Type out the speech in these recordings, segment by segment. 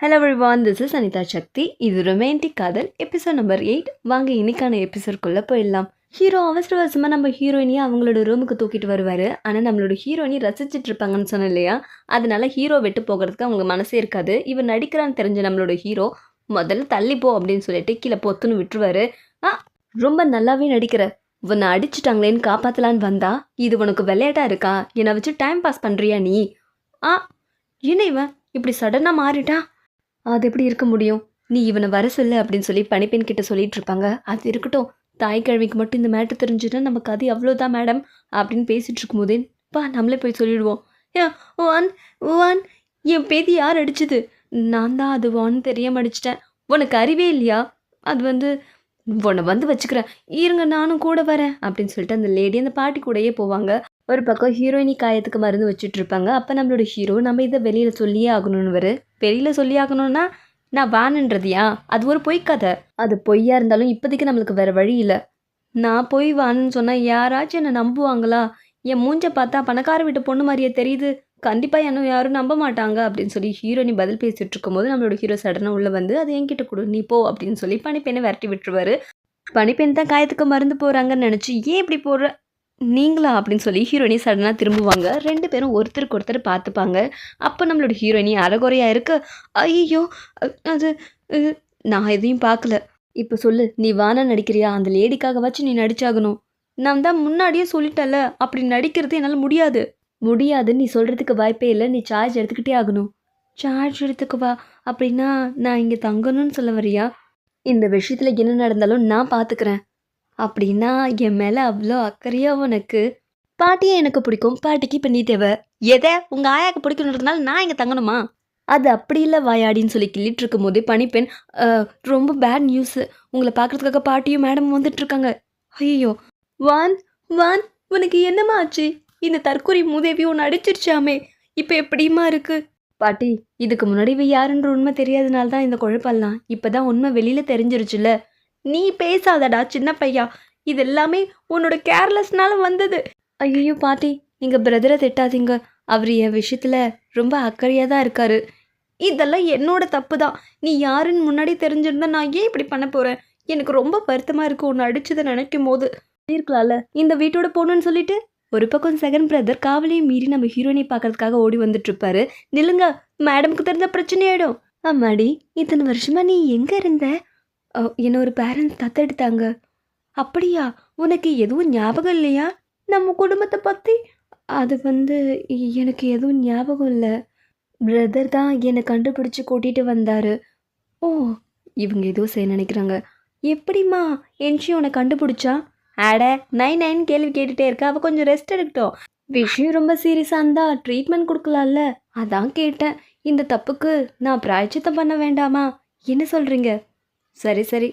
Hello everyone this is Anitha Sakthi இது romantic காதல் episode number eight வாங்க இன்னைக்கான எபிசோட்குள்ளே போயிடலாம். ஹீரோ அவசர அவசரமாக நம்ம ஹீரோயினியை அவங்களோட ரூமுக்கு தூக்கிட்டு வருவார். ஆனால் நம்மளோட ஹீரோயினி ரசிச்சிட்டு இருப்பாங்கன்னு சொன்னேன் இல்லையா? அதனால ஹீரோ வெட்டு போகிறதுக்கு அவங்க மனசே இருக்காது. இவன் நடிக்கிறான்னு தெரிஞ்ச நம்மளோட ஹீரோ முதல்ல தள்ளிப்போ அப்படின்னு சொல்லிட்டு கீழே பொத்துன்னு விட்டுருவாரு. ஆ ரொம்ப நல்லாவே நடிக்கிற. உன்னை அடிச்சுட்டாங்களேன்னு காப்பாற்றலான்னு வந்தா? இது உனக்கு விளையாட்டாக இருக்கா? என்னை வச்சு டைம் பாஸ் பண்ணுறியா நீ? ஆ என்ன இவன்? இப்படி சடனாக மாறிட்டா? அது எப்படி இருக்க முடியும்? நீ இவனை வர சொல்லு அப்படின்னு சொல்லி பனிப்பெண் கிட்ட சொல்லிட்டு இருப்பாங்க. அது இருக்கட்டும். தாய் கிழவிக்கு மட்டும் இந்த மேட்டு தெரிஞ்சுன்னா நமக்கு அது அவ்வளோதான் மேடம் அப்படின்னு பேசிட்டு இருக்கும்போதே பா நம்மளே போய் சொல்லிடுவோம். வான் ஒன் என் பேதி யார் அடிச்சது? நான் தான் அது வான்னு தெரியாம அடிச்சிட்டேன். உனக்கு அறிவே இல்லையா? அது வந்து உன்னை வந்து வச்சுக்கிறேன். இருங்க நானும் கூட வரேன் அப்படின்னு சொல்லிட்டு அந்த லேடி அந்த பாட்டி கூடயே போவாங்க. ஒரு பக்கம் ஹீரோயினி காயத்துக்கு மருந்து வச்சுட்டு இருப்பாங்க அப்போ நம்மளோட ஹீரோ நம்ம இதை வெளியில் சொல்லியே ஆகணும்னு வரு வெளியில் சொல்லி ஆகணும்னா நான் வானுன்றதியா? அது ஒரு பொய் கதை. அது பொய்யா இருந்தாலும் இப்போதைக்கு நம்மளுக்கு வேற வழி இல்லை. நான் போய் வான்னு சொன்னால் யாராச்சும் என்னை நம்புவாங்களா? என் மூஞ்ச பார்த்தா பணக்கார வீட்டு பொண்ணு மாதிரியே தெரியுது. கண்டிப்பாக என்ன யாரும் நம்ப மாட்டாங்க அப்படின்னு சொல்லி ஹீரோயினி பதில் பேசிட்டு இருக்கும்போது நம்மளோட ஹீரோ சடனாக உள்ளே வந்து அது என்கிட்ட கொடு நீ போ அப்படின்னு சொல்லி பனிப்பெண்ணை விரட்டி விட்டுருவாரு. பனிப்பெண் தான் காயத்துக்கு மருந்து போகிறாங்கன்னு நினச்சி ஏன் இப்படி போடுற? நீங்களா அப்படின்னு சொல்லி ஹீரோயினி சடனாக திரும்புவாங்க. ரெண்டு பேரும் ஒருத்தருக்கு ஒருத்தர் பார்த்துப்பாங்க. அப்போ நம்மளோட ஹீரோயினி அறகுறையாக இருக்கு. ஐயோ அது நான் எதையும் பார்க்கல. இப்போ சொல்லு நீ வானா நடிக்கிறியா? அந்த லேடிக்காக வச்சு நீ நடிச்சாகணும். நான் தான் முன்னாடியே சொல்லிட்டல அப்படி நடிக்கிறது என்னால் முடியாது. முடியாது நீ சொல்கிறதுக்கு வாய்ப்பே இல்லை. நீ சார்ஜ் எடுத்துக்கிட்டே ஆகணும். சார்ஜ் எடுத்துக்குவா அப்படின்னா நான் இங்கே தங்கணும்னு சொல்ல வரியா? இந்த விஷயத்தில் என்ன நடந்தாலும் நான் பார்த்துக்கிறேன் அப்படின்னா என் மேலே அவ்வளோ அக்கறையாக உனக்கு? பாட்டியை எனக்கு பிடிக்கும். பாட்டிக்கு இப்போ நீ தேவை. எதை? உங்கள் ஆயாக்கு பிடிக்கணுன்றதுனால நான் இங்கே தங்கணுமா? அது அப்படி இல்லை வாயாடின்னு சொல்லி கிள்ளிட்டு இருக்கும் போதே பனிப்பெண் ரொம்ப பேட் நியூஸு உங்களை பார்க்கறதுக்காக பாட்டியும் மேடமும் வந்துட்டுருக்காங்க. ஐயோ வான் வான் உனக்கு என்னம்மா ஆச்சு? இந்த தற்கொலை மூதேவி ஒன்று அடிச்சிருச்சாமே. இப்போ எப்படிமா இருக்கு? பாட்டி இதுக்கு முன்னாடி இவ யாருன்ற உண்மை தெரியாதனால தான் இந்த குழப்பம்லாம் இப்போ தான் உண்மை வெளியில் தெரிஞ்சிருச்சுல்ல. நீ பேசாதடா சின்ன பையா. இது எல்லாமே உன்னோட கேர்லெஸ்னால வந்தது. ஐயோ பாட்டி நீங்கள் பிரதரை திட்டாதீங்க. அவர் என் விஷயத்தில் ரொம்ப அக்கறையாக தான் இருக்காரு. இதெல்லாம் என்னோட தப்பு தான் நீ யாருன்னு முன்னாடி தெரிஞ்சிருந்தா நான் ஏன் இப்படி பண்ண போகிறேன் எனக்கு ரொம்ப வருத்தமாக இருக்கு உன்னை அடிச்சதை நினைக்கும் போது இருக்கலாம்ல இந்த வீட்டோட போகணுன்னு சொல்லிட்டு? ஒரு பக்கம் செகண்ட் பிரதர் காவலையும் மீறி நம்ம ஹீரோயினை பார்க்கறதுக்காக ஓடி வந்துட்டு இருப்பாரு நில்லுங்க மேடம்க்கு தெரிஞ்ச பிரச்சனையாயிடும் ஆமாடி இத்தனை வருஷமா நீ எங்கே இருந்த? என்னை ஒரு பேரண்ட்ஸ் தத்தெடுத்தாங்க. அப்படியா? உனக்கு எதுவும் ஞாபகம் இல்லையா? நம்ம குடும்பத்தை பற்றி அது வந்து எனக்கு எதுவும் ஞாபகம் இல்லை. பிரதர் தான் என்னை கண்டுபிடிச்சி கூட்டிகிட்டு வந்தார். ஓ இவங்க ஏதோ செய்ய நினைக்கிறாங்க. எப்படிம்மா என்ஷி உன்னை கண்டுபிடிச்சா? ஆட நைன் நைன் கேள்வி கேட்டுகிட்டே இருக்கா. அவள் கொஞ்சம் ரெஸ்ட் எடுக்கட்டும். விஷயம் ரொம்ப சீரியஸாக இருந்தால் ட்ரீட்மெண்ட் கொடுக்கலாம்ல? அதான் கேட்டேன். இந்த தப்புக்கு நான் பிராய்ச்சித்தம் பண்ண வேண்டாமா? என்ன சொல்கிறீங்க சரி சரி.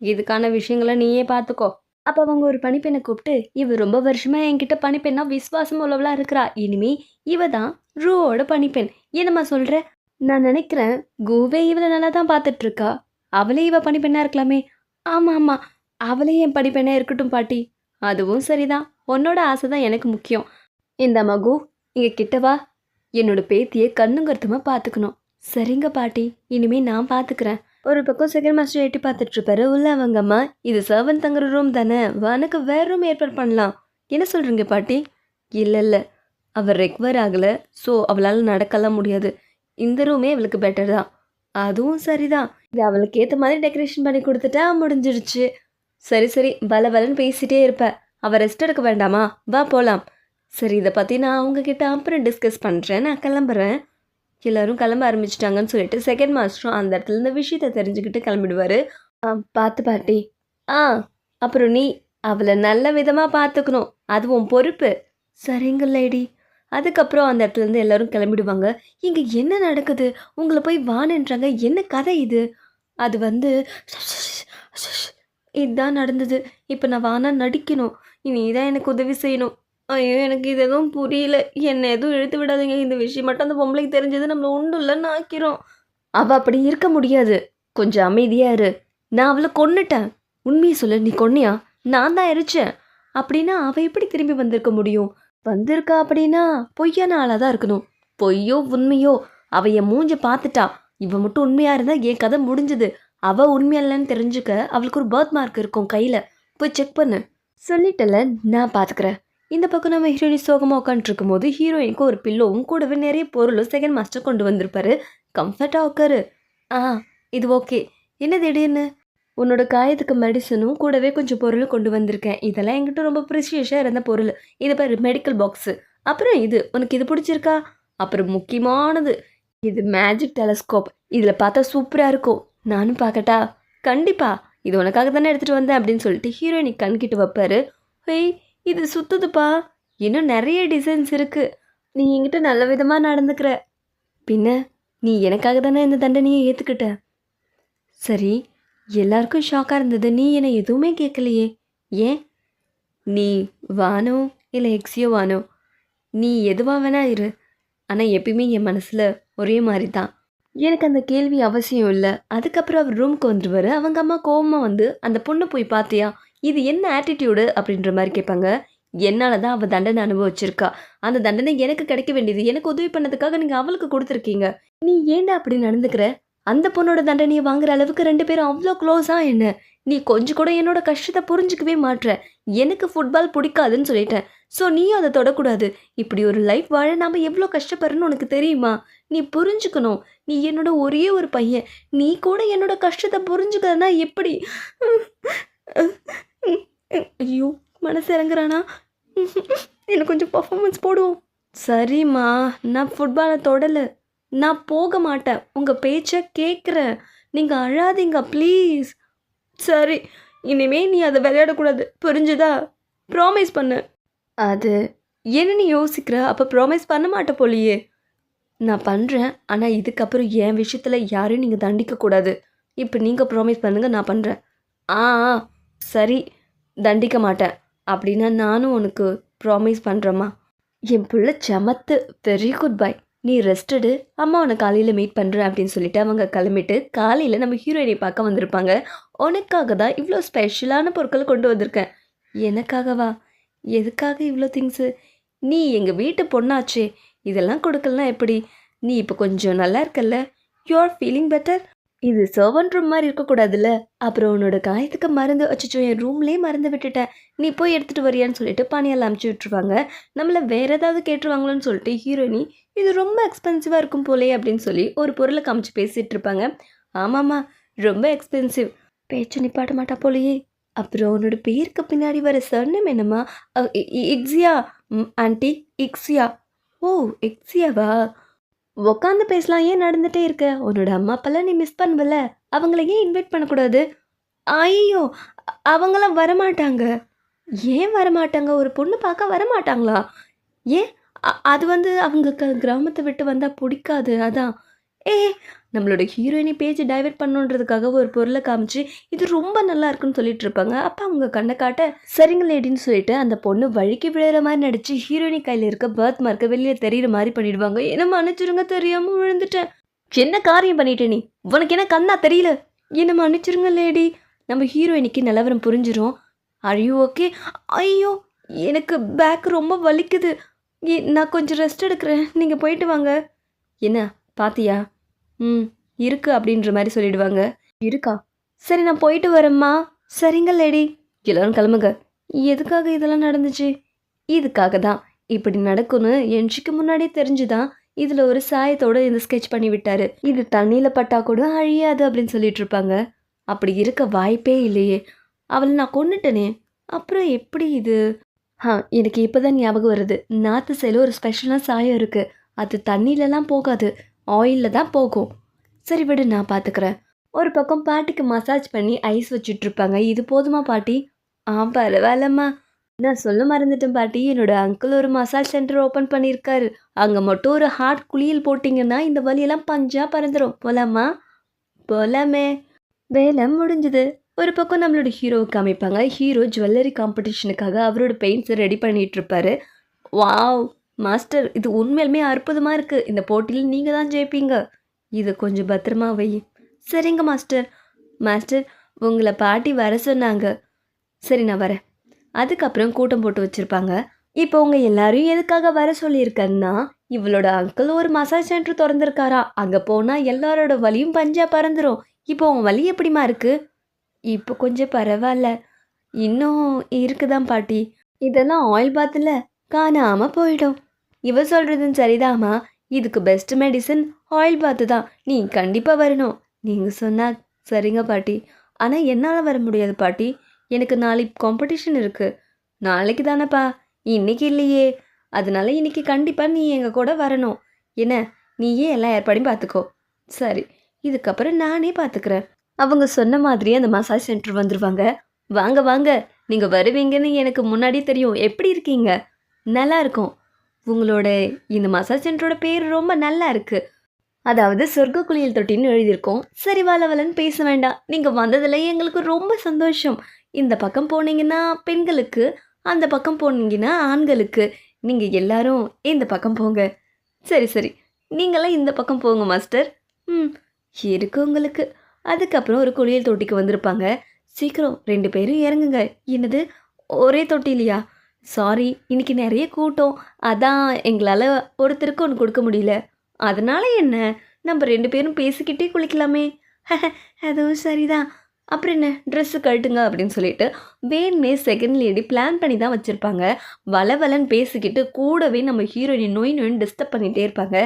இதுக்கான விஷயங்களை நீயே பார்த்துக்கோ அப்போ அவங்க ஒரு பணிப்பெண்ணை கூப்பிட்டு இவ ரொம்ப வருஷமா என்கிட்ட பணிப்பெண்ணா விசுவாசம் உள்ளவளா இருக்கிறா. இனிமே இவ தான் ரூவோட பணிப்பெண். என்னம்மா சொல்ற? நான் நினைக்கிறேன் கூவே இவளை நல்லா தான் பார்த்துட்டு இருக்கா அவளே இவ பணிப்பெண்ணா இருக்கலாமே. ஆமாம் ஆமாம் அவளே என் பணிப்பெண்ணா இருக்கட்டும் பாட்டி. அதுவும் சரிதான். உன்னோட ஆசை தான் எனக்கு முக்கியம். இந்த மகு இங்க கிட்டவா என்னோட பேத்தியை கண்ணும் கருத்துமா பார்த்துக்கணும் சரிங்க பாட்டி. இனிமே நான் பார்த்துக்கிறேன் ஒரு பக்கம் செகண்ட் மாஸ்டர் எட்டி பார்த்துட்ருப்பாரு உள்ள அவங்க அம்மா இது சர்வன் தங்குற ரூம் தானே வானுக்கு வேற ரூம் ஏற்பாடு பண்ணலாம். என்ன சொல்கிறீங்க பாட்டி? இல்லை இல்லை அவள் ரெக்வர் ஆகலை ஸோ அவளால் நடக்கலாம் முடியாது. இந்த ரூமே அவளுக்கு பெட்டர் தான். அதுவும் சரிதான். இது அவளுக்கு ஏற்ற மாதிரி டெக்கரேஷன் பண்ணி கொடுத்துட்டா முடிஞ்சிருச்சு. சரி சரி பல பலன்னு பேசிகிட்டே இருப்ப. அவள் ரெஸ்ட் எடுக்க வேண்டாமா? வா போகலாம் சரி இதை பற்றி நான் அவங்கக்கிட்ட அப்புறம் டிஸ்கஸ் பண்ணுறேன் நான் கிளம்புறேன். எல்லாரும் கிளம்ப ஆரம்பிச்சிட்டாங்கன்னு சொல்லிட்டு செகண்ட் மாஸ்டரும் அந்த இடத்துல இந்த விஷயத்த தெரிஞ்சுக்கிட்டு கிளம்பிடுவாரு. ஆ பார்த்து பாட்டி. ஆ அப்புறம் நீ அவளை நல்ல விதமாக பார்த்துக்கணும். அதுவும் பொறுப்பு. சரிங்க லேடி அதுக்கப்புறம் அந்த இடத்துலேருந்து எல்லோரும் எல்லாரும் கிளம்பிடுவாங்க. இங்கே என்ன நடக்குது? உங்களை போய் வானுன்றாங்க. என்ன கதை இது? அது வந்து இதுதான் நடந்தது. இப்போ நான் வானா நடிக்கணும். இனி தான் எனக்கு உதவி செய்யணும். ஐயோ எனக்கு இது எதுவும் புரியல. என்னை எதுவும் இழுத்து விடாதீங்க. இந்த விஷயம் மட்டும் அந்த பொம்பளைக்கு தெரிஞ்சது நம்மளை உண்டு இல்லைன்னு ஆக்கிறோம் அவள் அப்படி இருக்க முடியாது. கொஞ்சம் அமைதியாக இரு. நான் அவளை கொன்னுட்டேன். உண்மையை சொல்லு. நீ கொன்னியா? நான் தான் எரிச்சேன். அப்படின்னா அவள் எப்படி திரும்பி வந்திருக்க முடியும்? வந்திருக்கா அப்படின்னா பொய்யான ஆளாக தான் இருக்கணும். பொய்யோ உண்மையோ அவள் என் மூஞ்ச பார்த்துட்டா. இவன் மட்டும் உண்மையாக இருந்தால் என் கதை முடிஞ்சது. அவள் உண்மையா இல்லைன்னு தெரிஞ்சுக்க அவளுக்கு ஒரு பர்த் மார்க் இருக்கும் கையில். போய் செக் பண்ணு. சொல்லிட்டல நான் பார்த்துக்கிறேன் இந்த பக்கம் நம்ம ஹீரோயினி சோகமாக உட்காந்துருக்கும் போது ஹீரோயினுக்கு ஒரு பில்லோவும் கூடவே நிறைய பொருளும் செகண்ட் மாஸ்டர் கொண்டு வந்திருப்பாரு. கம்ஃபர்ட்டாக உட்காரு. ஆ இது ஓகே என்ன திடீர்னு? உன்னோட காயத்துக்கு மெடிசனும் கூடவே கொஞ்சம் பொருள் கொண்டு வந்திருக்கேன். இதெல்லாம் என்கிட்ட ரொம்ப ப்ரிசியஸாக இருந்த பொருள். இது பாரு மெடிக்கல் பாக்ஸு அப்புறம் இது உனக்கு இது பிடிச்சிருக்கா? அப்புறம் முக்கியமானது இது மேஜிக் டெலஸ்கோப் இதில் பார்த்தா சூப்பராக இருக்கும். நானும் பார்க்கட்டா? கண்டிப்பாக இது உனக்காக தானே எடுத்துகிட்டு வந்தேன் அப்படின்னு சொல்லிட்டு ஹீரோயினி கண்கிட்ட வைப்பாரு. ஹேய் இது சுத்துதுப்பா. இன்னும் நிறைய டிசைன்ஸ் இருக்குது நீ என்கிட்ட நல்ல விதமாக நடந்துக்கிற. பின்ன நீ எனக்காக தானே இந்த தண்டனையை ஏற்றுக்கிட்ட சரி எல்லாருக்கும் ஷாக்காக இருந்தது. நீ என்னை எதுவுமே கேட்கலையே. ஏன்? நீ வானோ இல்லை எக்ஸியோ வானோ? நீ எதுவாக வேணா இரு. ஆனால் எப்பயுமே என் மனசில் ஒரே மாதிரி தான் எனக்கு அந்த கேள்வி அவசியம் இல்லை. அதுக்கப்புறம் அவர் ரூமுக்கு வந்துடுவார் அவங்க அம்மா கோவமாக வந்து அந்த பொண்ணு போய் பார்த்தியா? இது என்ன ஆட்டிடியூடு அப்படின்ற மாதிரி கேட்பாங்க. என்னால் தான் அவள் தண்டனை அனுபவிச்சிருக்கா. அந்த தண்டனை எனக்கு கிடைக்க வேண்டியது எனக்கு உதவி பண்ணதுக்காக நீங்கள் அவளுக்கு கொடுத்துருக்கீங்க. நீ ஏன்டா அப்படி நடந்துக்கிற? அந்த பொண்ணோட தண்டனையை வாங்குற அளவுக்கு ரெண்டு பேரும் அவ்வளோ க்ளோஸா என்ன? நீ கொஞ்சம் கூட என்னோட கஷ்டத்தை புரிஞ்சுக்கவே மாட்ற. எனக்கு ஃபுட்பால் பிடிக்காதுன்னு சொல்லிட்டேன். ஸோ நீயும் அதை தொடக்கூடாது. இப்படி ஒரு லைஃப் வாழ நாம் எவ்வளோ கஷ்டப்படுறோன்னு உனக்கு தெரியுமா? நீ புரிஞ்சுக்கணும். நீ என்னோட ஒரே ஒரு பையன். நீ கூட என்னோட கஷ்டத்தை புரிஞ்சுக்கலன்னா எப்படி? ஐயோ மனசு இறங்குறானா எனக்கு கொஞ்சம் பர்ஃபார்மன்ஸ் போடுவோம். சரிம்மா நான் ஃபுட்பாலை தொடலை. நான் போக மாட்டேன். உங்கள் பேச்சை கேட்குறேன் நீங்கள் அழாதீங்க ப்ளீஸ் சரி இனிமே நீ அதை விளையாடக்கூடாது. புரிஞ்சுதா? ப்ராமிஸ் பண்ணு. அது என்ன நீ யோசிக்கிற? அப்போ ப்ராமிஸ் பண்ண மாட்ட போலியே. நான் பண்ணுறேன் ஆனால் இதுக்கப்புறம் என் விஷயத்தில் யாரையும் நீங்கள் தண்டிக்கக்கூடாது. இப்போ நீங்கள் ப்ராமிஸ் பண்ணுங்கள் நான் பண்ணுறேன் ஆ ஆ, சரி தண்டிக்க மாட்டேன் அப்படின்னா நானும் உனக்கு ப்ராமிஸ் பண்ணுறம்மா என் பிள்ளை சமத்து வெரி குட் பை நீ ரெஸ்டடு அம்மா உன்னை காலையில் மீட் பண்ணுறேன் அப்படின்னு சொல்லிட்டு அவங்க கிளம்பிட்டு காலையில் நம்ம ஹீரோயினை பார்க்க வந்திருப்பாங்க. உனக்காக தான் இவ்வளோ ஸ்பெஷலான பொருட்கள் கொண்டு வந்திருக்கேன். எனக்காகவா? எதுக்காக இவ்வளோ திங்ஸு நீ எங்கள் வீட்டு பொண்ணாச்சே. இதெல்லாம் கொடுக்கலனா எப்படி? நீ இப்போ கொஞ்சம் நல்லா இருக்கல்ல? யூ ஆர் ஃபீலிங் பெட்டர் இது சர்வன்ட் ரூம் மாதிரி இருக்கக்கூடாதுல்ல? அப்புறம் உன்னோட காயத்துக்கு மருந்து வச்சுச்சோ என் ரூம்லேயே மறந்து விட்டுட்டேன். நீ போய் எடுத்துகிட்டு வரியான்னு சொல்லிட்டு பணியால் அமுச்சு விட்டுருவாங்க. நம்மளை வேறு ஏதாவது கேட்டுருவாங்களோன்னு சொல்லிட்டு ஹீரோயினி இது ரொம்ப எக்ஸ்பென்சிவாக இருக்கும் போலே அப்படின்னு சொல்லி ஒரு பொருளை காமிச்சு பேசிகிட்டு இருப்பாங்க. ஆமாம்மா ரொம்ப எக்ஸ்பென்சிவ் பேச்சு நிப்பாட்ட மாட்டா போலையே. அப்புறம் உன்னோட பேருக்கு பின்னாடி வர சர்ணம் என்னம்மா? இ- இ- இக்ஸியா? ம், ஆண்டி இக்ஸியா. ஓ இக்ஸியாவா? உக்காந்து பேசலாம் ஏன் நடந்துகிட்டே இருக்க? உன்னோட அம்மா அப்பாலாம் நீ மிஸ் பண்ணுவல அவங்கள ஏன் இன்வைட் பண்ணக்கூடாது? ஐயோ அவங்களாம் வரமாட்டாங்க. ஏன் வரமாட்டாங்க? ஒரு பொண்ணு பார்க்க வரமாட்டாங்களா? ஏன்? அது வந்து அவங்க க கிராமத்தை விட்டு வந்தால் பிடிக்காது அதான். ஏ நம்மளோட ஹீரோயினி பேஜை டைவர்ட் பண்ணுன்றதுக்காக ஒரு பொருளை காமிச்சு இது ரொம்ப நல்லா இருக்குன்னு சொல்லிட்டு இருப்பாங்க. அப்போ அவங்க கண்ணை காட்ட சரிங்க லேடின்னு சொல்லிட்டு அந்த பொண்ணு வழுக்கி விழுற மாதிரி நடிச்சு ஹீரோயினி கையில் இருக்க பர்த் மார்க்கை வெளியே தெரியுற மாதிரி பண்ணிடுவாங்க. என்ன மன்னிச்சிருங்க தெரியாம விழுந்துட்டேன். என்ன காரியம் பண்ணிட்டே நீ? உனக்கு என்ன கண்ணா தெரியல? என்ன மன்னிச்சிருங்க லேடி நம்ம ஹீரோயினிக்கு நிலவரம் புரிஞ்சிரும். அழியோ ஓகே ஐயோ எனக்கு பேக் ரொம்ப வலிக்குது. நான் கொஞ்சம் ரெஸ்ட் எடுக்கிறேன். நீங்கள் போயிட்டு வாங்க. என்ன பாத்தியா? ம் இருக்கு அப்படின்ற மாதிரி சொல்லிடுவாங்க. இருக்கா? சரி நான் போயிட்டு வரேம்மா. சரிங்க லேடி. எல்லாரும் கிளம்புங்க. எதுக்காக இதெல்லாம் நடந்துச்சு? இதுக்காக தான். இப்படி நடக்கும்னு என்ஜிக்கு முன்னாடியே தெரிஞ்சுதான் இதில் ஒரு சாயத்தோட இந்த ஸ்கெட்ச் பண்ணி விட்டாரு. இது தண்ணியில் பட்டா கூட அழியாது அப்படின்னு சொல்லிட்டு இருப்பாங்க. அப்படி இருக்க வாய்ப்பே இல்லையே. அவளை நான் கொன்னுட்டேனே. அப்புறம் எப்படி இது? ஆ எனக்கு இப்போ தான் ஞாபகம் வருது. நார்த்து சைடில் ஒரு ஸ்பெஷலான சாயம் இருக்குது அது தண்ணியிலலாம் போகாது. ஆயிலில் தான் போகும். சரி விடு நான் பார்த்துக்கிறேன் ஒரு பக்கம் பாட்டிக்கு மசாஜ் பண்ணி ஐஸ் வச்சுட்ருப்பாங்க இது போதுமா பாட்டி? ஆ பரவாயில்லம்மா. நான் சொல்ல மறந்துட்டேன் பாட்டி. என்னோட அங்கிள் ஒரு மசாஜ் சென்டர் ஓப்பன் பண்ணியிருக்காரு. அங்கே மட்டும் ஒரு ஹார்ட் குளியல் போட்டிங்கன்னா இந்த வலியெல்லாம் பஞ்சாக பறந்துடும் போலாமா? போலாமே. வேலை முடிஞ்சுது. ஒரு பக்கம் நம்மளோட ஹீரோவை காமிப்பாங்க ஹீரோ ஜுவல்லரி காம்படிஷனுக்காக அவரோட பெயிண்ட்ஸை ரெடி பண்ணிகிட்ருப்பாரு வாவ். மாஸ்டர் இது உண்மையிலுமே அற்புதமாக இருக்குது இந்த போட்டியில் நீங்கள் தான் ஜெயிப்பீங்க. இதை கொஞ்சம் பத்திரமா வை. சரிங்க மாஸ்டர். மாஸ்டர் உங்களை பாட்டி வர சொன்னாங்க. சரி நான் வரேன். அதுக்கப்புறம் கூட்டம் போட்டு வச்சுருப்பாங்க. இப்போ உங்கள் எல்லாரையும் எதுக்காக வர சொல்லியிருக்கேன்னா இவளோட அங்கிள் ஒரு மசாஜ் சென்டர் திறந்திருக்காரா. அங்கே போனால் எல்லாரோட வலியும் பஞ்சா பறந்துடும் இப்போ உன் வலி எப்படிம்மா இருக்கு? இப்போ கொஞ்சம் பரவாயில்ல. இன்னும் இருக்குதான் பாட்டி. இதெல்லாம் ஆயில் பாத்தில் காணாமல் போயிடும். இவ சொல்கிறதும் சரிதாம்மா. இதுக்கு பெஸ்ட் மெடிசன் ஆயில் பாத்து தான். நீ கண்டிப்பாக வரணும். நீங்கள் சொன்னால் சரிங்க பாட்டி. ஆனால் என்னால் வர முடியாது பாட்டி. எனக்கு நாளைக்கு காம்படிஷன் இருக்குது நாளைக்கு தானேப்பா. இன்னைக்கு இல்லையே. அதனால இன்னைக்கு கண்டிப்பாக நீ எங்கள் கூட வரணும். என்ன? நீயே எல்லா ஏற்பாடையும் பார்த்துக்கோ சரி. இதுக்கப்புறம் நானே பார்த்துக்கிறேன் அவங்க சொன்ன மாதிரியே அந்த மசாஜ் சென்டர் வந்துடுவாங்க வாங்க வாங்க. நீங்கள் வருவீங்கன்னு எனக்கு முன்னாடி தெரியும். எப்படி இருக்கீங்க? நல்லா இருக்கும் உங்களோட இந்த மசாஜ் சென்டரோட பேர் ரொம்ப நல்லா இருக்கு அதாவது சொர்க்க குளியல் தொட்டின்னு எழுதியிருக்கோம். சரி வளவலன்னு பேச வேண்டாம். நீங்கள் வந்ததில் எங்களுக்கு ரொம்ப சந்தோஷம். இந்த பக்கம் போனீங்கன்னா பெண்களுக்கு அந்த பக்கம் போனீங்கன்னா ஆண்களுக்கு. நீங்கள் எல்லாரும் இந்த பக்கம் போங்க. சரி சரி. நீங்களாம் இந்த பக்கம் போங்க மாஸ்டர். ம் இருக்கு உங்களுக்கு. அதுக்கப்புறம் ஒரு குளியல் தொட்டிக்கு வந்திருப்பாங்க. சீக்கிரம் ரெண்டு பேரும் இறங்குங்க. என்னது? ஒரே தொட்டிலையா? சாரி இன்னைக்கு நிறைய கூட்டம். அதான் எங்களால் ஒருத்தருக்கு ஒன்று கொடுக்க முடியல. அதனால என்ன? நம்ம ரெண்டு பேரும் பேசிக்கிட்டே குளிக்கலாமே. அதுவும் சரிதான். அப்புறம் என்ன? ட்ரெஸ்ஸு கழட்டுங்க அப்படின்னு சொல்லிட்டு வேணுமே செகண்ட் லேடி பிளான் பண்ணி தான் வச்சுருப்பாங்க. வளவலன்னு பேசிக்கிட்டு கூடவே நம்ம ஹீரோயின் நோய் நோயின்னு டிஸ்டர்ப் பண்ணிகிட்டே இருப்பாங்க.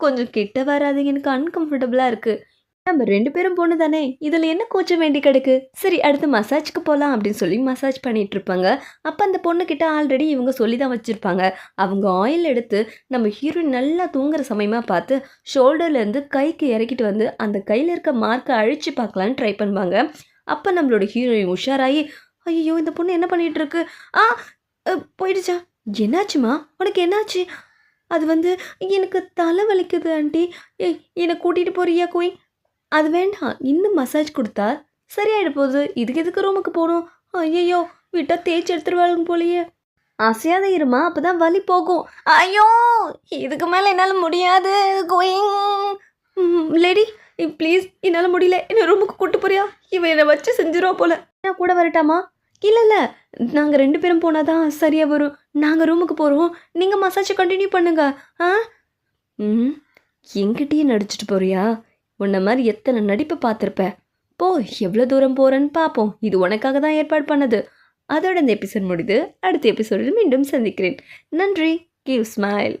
கொஞ்சம் கிட்ட வராதுங்க. எனக்கு அன்கம்ஃபர்டபுளாக இருக்குது நம்ம ரெண்டு பேரும் பொண்ணு தானே இதில் என்ன கூச்சம் வேண்டி கிடக்கு? சரி அடுத்து மசாஜ்க்கு போகலாம் அப்படின்னு சொல்லி மசாஜ் பண்ணிட்டு இருப்பாங்க. அப்போ அந்த பொண்ணுக்கிட்ட ஆல்ரெடி இவங்க சொல்லி தான் வச்சுருப்பாங்க. அவங்க ஆயில் எடுத்து நம்ம ஹீரோயின் நல்லா தூங்குற சமயமாக பார்த்து ஷோல்டர்லேருந்து கைக்கு இறக்கிட்டு வந்து அந்த கையில் இருக்க மார்க்கை அழிச்சு பார்க்கலான்னு ட்ரை பண்ணுவாங்க. அப்போ நம்மளோட ஹீரோயின் உஷாராகி ஐயோ இந்த பொண்ணு என்ன பண்ணிகிட்டு இருக்கு? ஆ போயிடுச்சா? என்னாச்சுமா? உனக்கு என்னாச்சு? அது வந்து எனக்கு தலை வலிக்குது ஆண்டி. ஏய் என்னை கூட்டிகிட்டு போறியா கோய் அது வேண்டாம் இன்னும் மசாஜ் கொடுத்தா சரியாயிட போகுது. இதுக்கு எதுக்கு ரூமுக்கு போகணும்? ஐயோ விட்டால் தேய்ச்சி எடுத்துருவாளுங்க போலயே. அசையாத இருமா அப்பதான் வலி போகும். ஐயோ இதுக்கு மேலே என்னால் முடியாது. கோயிங் லேடி ப்ளீஸ் என்னால் முடியல. என்ன ரூமுக்கு கூட்டு போறியா? இவன் என்னை வச்சு செஞ்சிருவா போல. நான் கூட வரட்டாமா? இல்லை இல்லை. நாங்கள் ரெண்டு பேரும் போனால் தான் சரியாக வரும். நாங்கள் ரூமுக்கு போகிறோம் நீங்கள் மசாஜை கண்டினியூ பண்ணுங்க. ஆ? ம் எங்கிட்டயே நடிச்சிட்டு போறியா? உன்ன மாதிரி எத்தனை நடிப்பை பார்த்துருப்ப. போ எவ்வளோ தூரம் போகிறேன்னு பார்ப்போம் இது உனக்காக தான் ஏற்பாடு பண்ணது. அதோட இந்த எபிசோட் முடிது அடுத்த எபிசோடில் மீண்டும் சந்திக்கிறேன். நன்றி. Give smile